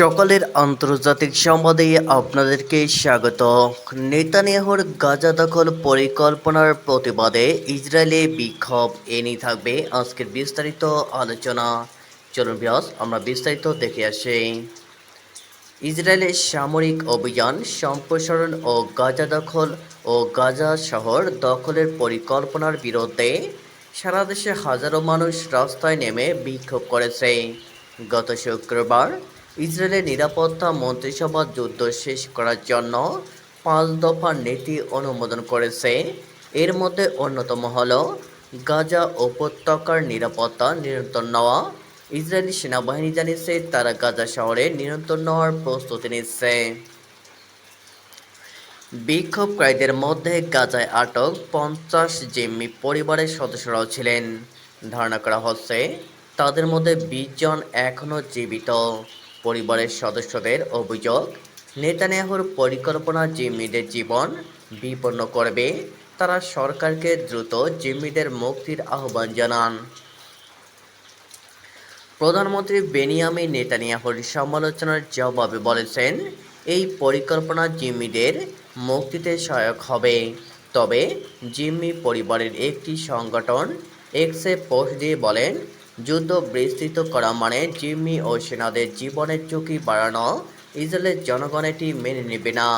সকলের আন্তর্জাতিক সংবাদে আপনাদেরকে স্বাগত। নেতানিয়াহুর গাজা দখল পরিকল্পনার প্রতিবাদে ইসরায়েলে বিক্ষোভ, এ নিয়ে থাকবে আজকের বিস্তারিত আলোচনা। চলুন বিয়াস আমরা বিস্তারিত দেখে আসি। ইসরায়েলের সামরিক অভিযান সম্প্রসারণ ও গাজা দখল ও গাজা শহর দখলের পরিকল্পনার বিরুদ্ধে সারা দেশে হাজারো মানুষ রাস্তায় নেমে বিক্ষোভ করেছে। গত শুক্রবার ইসরায়েলের নিরাপত্তা মন্ত্রিসভা যুদ্ধ শেষ করার জন্য পাঁচ দফার নীতি অনুমোদন করেছে। এর মধ্যে অন্যতম হল গাজা উপত্যকার নিরাপত্তা নিয়ন্ত্রণ নেওয়া। ইসরায়েলি সেনাবাহিনী জানিয়েছে তারা গাজা শহরে নিয়ন্ত্রণ নেওয়ার প্রস্তুতি নিচ্ছে। বিক্ষোভকারীদের মধ্যে গাজায় আটক পঞ্চাশ জিম্মি পরিবারের সদস্যরাও ছিলেন। ধারণা করা হচ্ছে তাদের মধ্যে বিশ জন এখনও জীবিত। পরিবারের সদস্যদের অভিযোগ, নেতানিয়াহুর পরিকল্পনা জিম্মিদের জীবন বিপন্ন করবে। তারা সরকারকে দ্রুত জিম্মিদের মুক্তির আহ্বান জানান। প্রধানমন্ত্রী বেনিয়ামি নেতানিয়াহুর সমালোচনার জবাবে বলেছেন, এই পরিকল্পনা জিম্মিদের মুক্তিতে সহায়ক হবে। তবে জিম্মি পরিবারের একটি সংগঠন এক্সে পোস্ট দিয়ে বলেন যুদ্ধ বিস্তৃত করা মানে জিম্মি ও সেনাদের জীবনের ঝুঁকি বাড়ানো। ইসরায়েলের জনগণ এটি মেনে নেবে না।